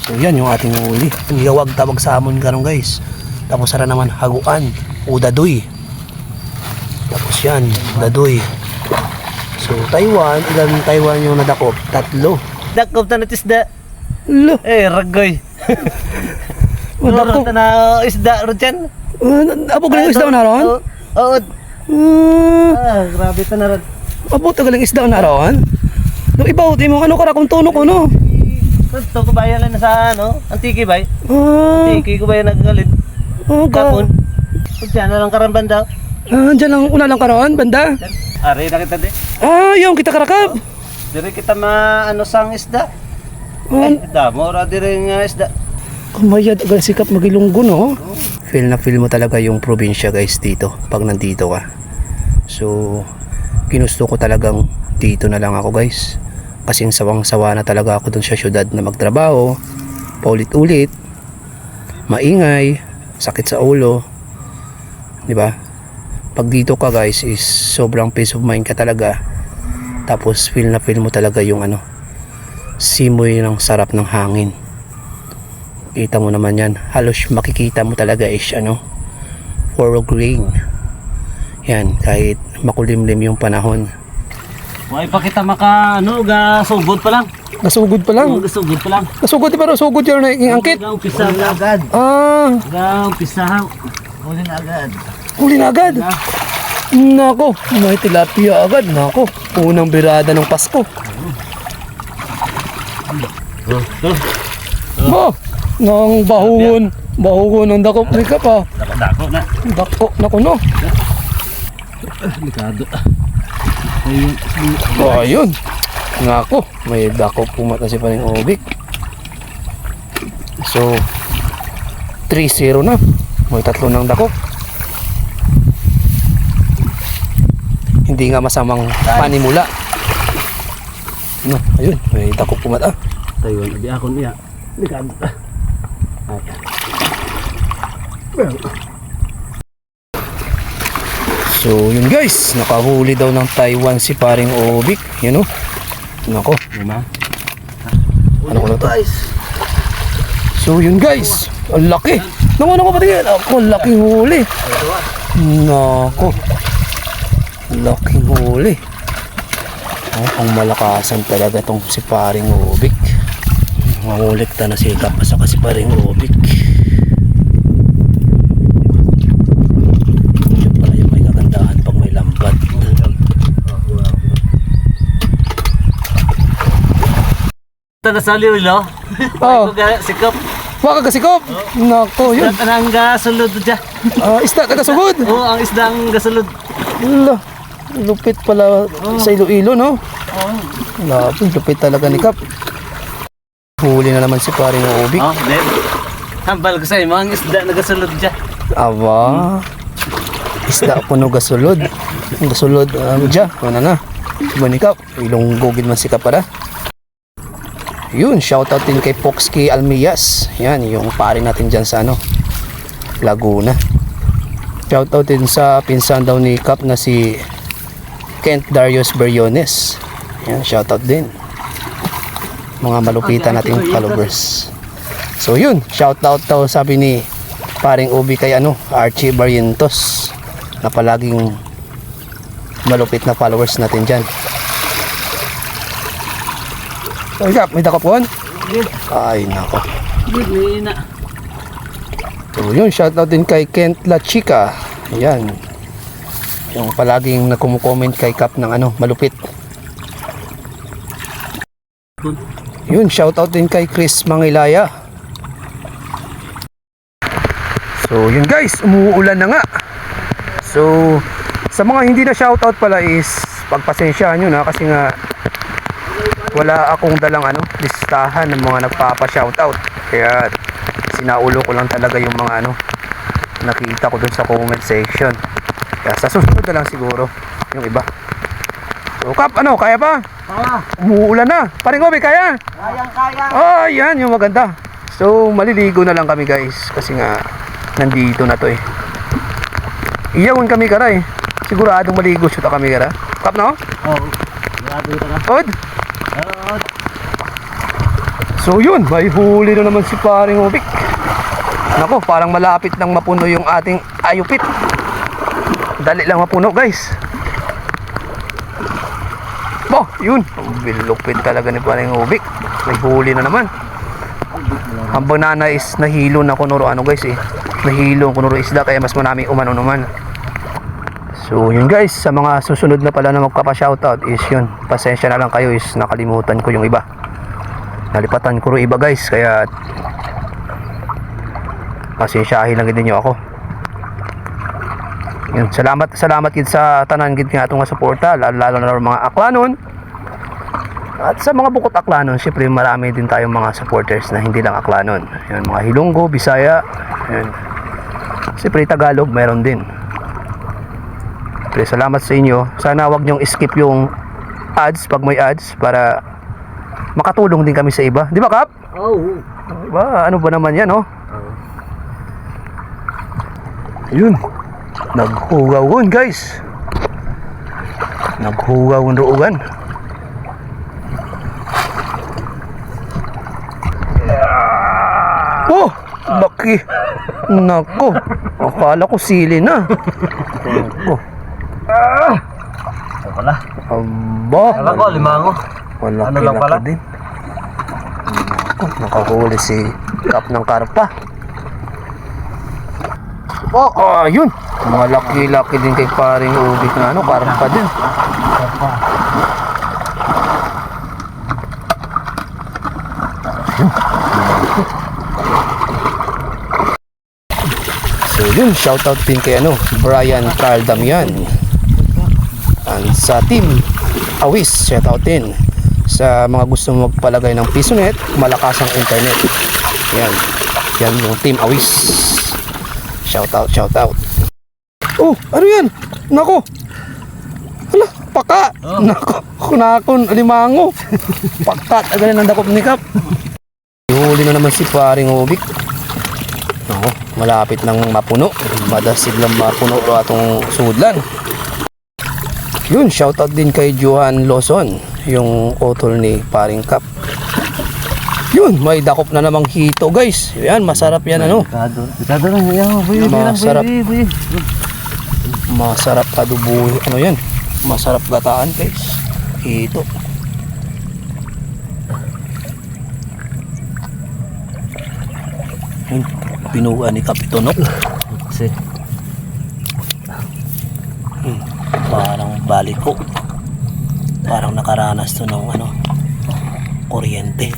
So yan yung ating huli. Yawag tawag sa amon karon guys. Tapos sara naman haguan o dadoy. Tapos yan, dadoy. So Taiwan, ilan Taiwan yung nadakop? Tatlo. Dakop ta na isda. Lo, Eh, ragoy. Madakop. Ta na isda ro dyan. uh, abog lang isda na ron? Oo. Uh, Ah, grabe ta na ron. abot galing isda na ron? No, ibaw, di mo ano kara kung tuno ko no. Gusto ko bayan lang na sa ano? Antiki bay. Ah, Antiki ko bayan nagagalit. oh. Kapon. Diyan na lang karamban daw. Ah, dyan lang, una lang karon, banda. Ari na kita di. Ah, yung kita karakab. Dire kita ma ano sang isda. Ah, Eh, damo ra dire nga isda. Kumayad agad sikap magilunggo no. Feel na feel mo talaga yung probinsya guys dito pag nandito ka. So, ginusto ko talagang dito na lang ako guys. Kasi sawang-sawa na talaga ako dun sa syudad na magtrabaho. Paulit-ulit. Maingay. Sakit sa ulo. di ba? Pag dito ka guys is sobrang peace of mind ka talaga. Tapos feel na feel mo talaga yung ano, simoy ng sarap ng hangin. Kita mo naman yan. Halos makikita mo talaga is ano, foregreen. Yan, kahit makulimlim yung panahon. Wai pa kita maka ano ga sugod pa lang. Nasugod pa ga sugod pa lang. Nasugod pero sugod yun na angkit. Ga umpisa na agad. Ah, Ga umpisa. Huli na agad. huli na agad. Na. Nako, may tilapia agad. Nako, unang birada ng Pasko. Oh, oh. Nang bahungon. Bahungon ng dakop ni ka pa. Dako dako na. Dako, nako no. Delikado. Ayun. Oh, ayun. Nako, may dakop pumat na si Paning Obik. So, 3-0 na. May tatlo ng dakop. Hindi nga masamang panimula. No, ayun, may dakop pumat ah. Tayo na di ako niya. Delikado. So, yun guys, nakahuli daw ng Taiwan si Paring Obik. Yun oh. Nako, Lima. Ano ko na to? So yun guys, ang laki. Nako nako patingin. Ako, ang laking huli. Nako. Laking huli. Oh, ang malakasan talaga tong si paring Ubik. Mangulik ta na si Kapasa kasi paring Ubik. Yun pala yung may kagandahan pag may lambat. Na sa liwilo. Oh, Ga sikap. waka kasikop. Nako, yun. Isda tanang gasulod dyan. Ah, isda taga-sugod. Oo, ang isda ang gasulod. Wala. Lupit pala sa Iloilo, no? Oo. Lapit, lupit talaga ni Kap. Huli na naman si paring Ubik. Oh, then. Hambal ko sa'yo, mga isda na gasulod dyan. Aba. Isda puno gasulod. Ang gasulod, um, dya. Ano na. Iba ni Kap. Ilong gugid man si Kap para. Yun, shoutout din kay Poxky Almias. Yan, yung pare natin dyan sa ano, Laguna. Shoutout din sa pinsan daw ni Kap na si Kent Darius Beriones. Yan, shoutout din. Mga malupitan nating followers. So yun, shoutout daw sabi ni paring Ubi kay ano, Archie Barrientos na palaging malupit na followers natin dyan. Ay, Kap, may dakapon? Ay, nako. Hindi na. So yun, shoutout din kay Kent La Chica. Ayan. Yung palaging nagkumu-comment kay Kap ng ano, malupit. Yun, shoutout din kay Chris Mangilaya. So yun guys, umuulan na nga. So sa mga hindi na shoutout pala is pagpasensyahan nyo na kasi nga wala akong dalang ano, listahan ng mga nagpapa-shoutout. Kaya sinaulo ko lang talaga yung mga ano nakita ko dun sa comment section. Kaya sa susunod na lang siguro yung iba. So Kap, ano, kaya pa? Ah, Umuulan na. Paring Obi, kaya? kayang kaya. Oh, yan yung maganda. So, maliligo na lang kami guys kasi nga nandito na to eh. Iyawan kami kara eh. Siguradong maligo shoot kami kara. Kap no? Oo. Grabe ka na. Od? So yun, may huli na naman si paring Ubik. Nako, parang malapit nang mapuno yung ating ayupit. Dali lang mapuno guys. Oh, yun. Ang bilupit talaga ni paring Ubik. May huli na naman. Ang banana is nahilo na kunuro ano guys eh. Nahilo kunuro isda kaya mas marami umano naman. So yun guys, sa mga susunod na pala na magpapa-shoutout is yun. Pasensya na lang kayo is nakalimutan ko yung iba. Nalipatan ko rin iba guys kaya pasensyahin lang din nyo ako. Yun, salamat salamat gid sa tanan gid nga atong suporta lalo, lalo na mga aklanon. At sa mga bukod aklanon, syempre marami din tayong mga supporters na hindi lang aklanon. Yan, mga Hilonggo, Bisaya, yan. Siyempre Tagalog, meron din. Siyempre, salamat sa inyo. Sana wag niyong skip yung ads pag may ads para makatulong din kami sa iba. Di ba, Kap? Oh. Diba? Ano ba naman yan, oh? Yun. Naghugawan, guys. Naghugawan roogan. Oh! Laki. Nako. Akala ko sili na. Nako. Ito pala. Aba. Alam ko, limango. Malaki Ano lang pala? din. Nako, nakahuli si Kap ng karpa. Oh, ah, yun. Malaki-laki din kay paring ubik na ano, karpa din. So yun, shoutout din kay ano, Brian Carl Damian. And sa team Awis, shoutout din. Sa mga gusto magpalagay ng PisoNet, malakas ang internet. Yan. Yan yung team Awis. Shoutout, shoutout. Oh, ano yan? Nako. Hala, paka. Oh. Nako, kunakon, alimango. Pakat, agad ng dakop ni Kap. Ihuli na naman si paring Ubik. Nako, malapit nang mapuno. Madasid lang mapuno atong sudlan. Yun, shoutout din kay Johan Lawson, yung utol ni paring Kap. Yun, may dakop na namang hito guys. Yan, masarap yan ano. Masarap. Masarap kadubuhi. Ano yan? Masarap gataan guys. Hito. Yun, binuga ni Kapitonok. Kasi, Parang baliko. Parang nakaranas to ng ano, kuryente.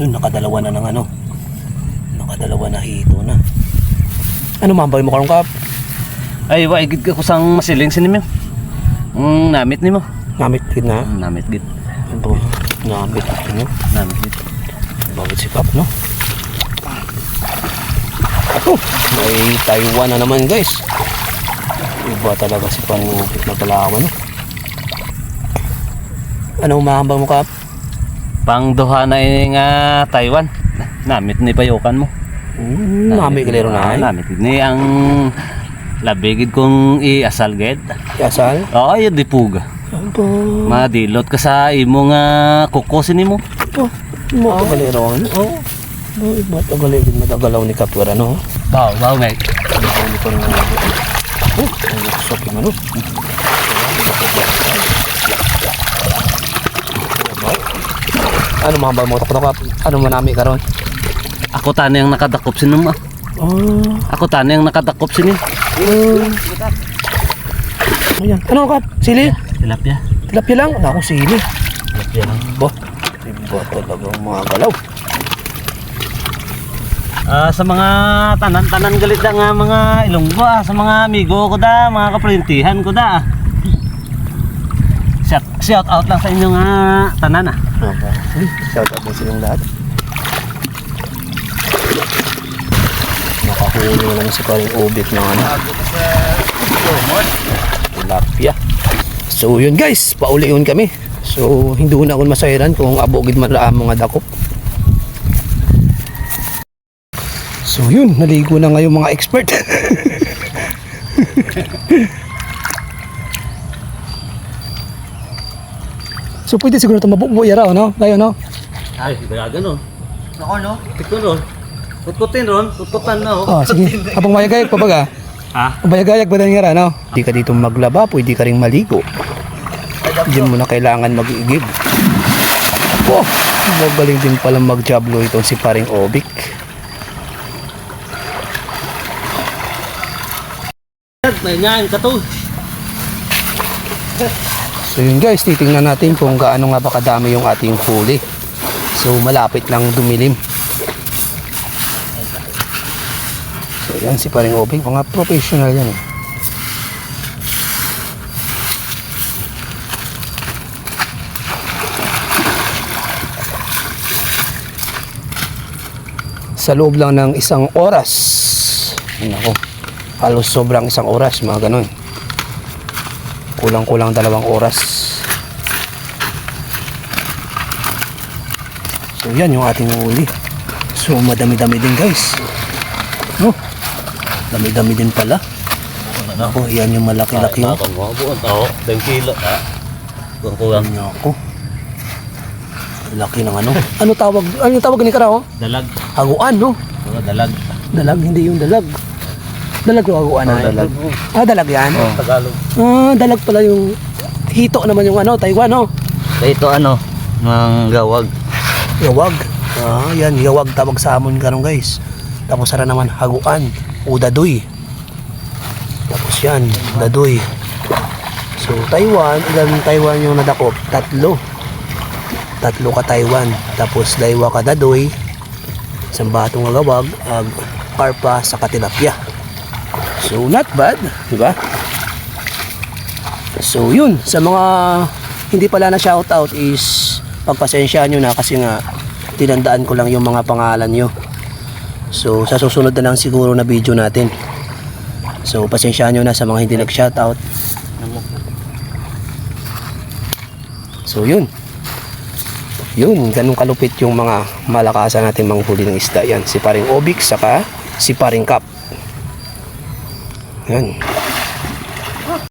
Yun, nakadalawa na ng ano. Nakadalawa na hito na. Ano mambay mo karong kap? ay, waigid ka kusang masiling sinimim. Mm, namit ni mo. Namit gid na. Mm, namit gid. Ito, namit ano. Namit gid. Bakit si Kap, no? Oh, may Taiwan na naman, guys. Iba talaga si Panupit na Palawan, no? Ano umahambang mo, Kap? Pang duha na ini nga Taiwan. Namit ni payukan mo. Hmm, nami kalero na ay. Namit ni ang labigid kong i-asal gid. Kasal? Oo, yun di puga. Ano po? Madilot ka sa imo nga kukusin. Ito. Mo oh. kalero, ano? Oo. Oh, iba to galigid matagalaw ni Kapwara, no? Baw, baw mate. Ano ko nga. Oh, ang gusto ko, ano? Ano mahambang mo Kap? Ano manami karon? Ako tani ang nakadakop sinum ah. Oh, Ako tani ang nakadakop sinim. ayan. Ano Kap? Sili? Tilapia. Tilapia lang? Ako sili. Tilapia lang. Ba? Iba talagang mga galaw. Ah, sa mga tanan-tanan galit da nga mga ilonggo ah, sa mga amigo ko da, mga kaprintihan ko da. ah. Shout, shout out lang sa inyo nga tanan ah. Okay. Shout out din silang lahat. Nakahuli na lang si paring ubit ng ano. Tilapia. So yun guys, paulion kami. So hindi na ako masayran kung abogid man ra ang mga dakop. So yun, naligo na ngayon mga expert. So pwede siguro ito mabubuya raw, no? Kayo, no? Ay, kaya ganun. Ako no? Tiko ron. Tutkutin ron. Tutkutan na Oh, oh. sige. Habang mayagayag pa baga. Ha? Bayagayag ba din nga, no? Hindi ka dito maglaba, pwede ka rin maligo. Diyan mo na kailangan mag-iigib. Oh, magaling din pala mag-jablo itong si paring Obik. May nyan ka to. So yun guys, titingnan natin kung gaano nga ba kadami yung ating huli. So malapit lang dumilim. So yan si paring Obik, mga professional yan eh. Sa loob lang ng isang oras. Nako, halos sobrang isang oras, mga ganon kulang-kulang dalawang oras so yan yung ating huli so madami-dami din guys no dami-dami din pala ako yan yung malaki-laki oh. Ako mo buon tao. 10 kilo ha. Kung kulang. ako laki ng ano ano tawag ano tawag ni Karao Dalag. haguan no dalag. dalag hindi yung dalag dalag yung haguan Oh, ah. dalag. ah dalag yan Tagalog. ah dalag pala yung hito naman yung ano Taiwan no Ito ano, ng gawag. Yawag. Ah, yan, yawag tawag sa amon karon guys. Tapos sara naman haguan o dadoy. Tapos yan, dadoy. So Taiwan, ilan Taiwan yung nadakop? Tatlo. Tatlo ka Taiwan. Tapos daywa ka dadoy. Isang batong agawag, ag karpa sa katilapia. So not bad, di ba? So yun, sa mga hindi pala na shoutout is pagpasensyahan nyo na kasi nga tinandaan ko lang yung mga pangalan nyo. So sa susunod na lang siguro na video natin. So pasensyahan nyo na sa mga hindi nag-shoutout. So yun. Yun, ganun kalupit yung mga malakasan natin manghuli ng isda yan. Si paring Obik saka si paring Kap. Yan.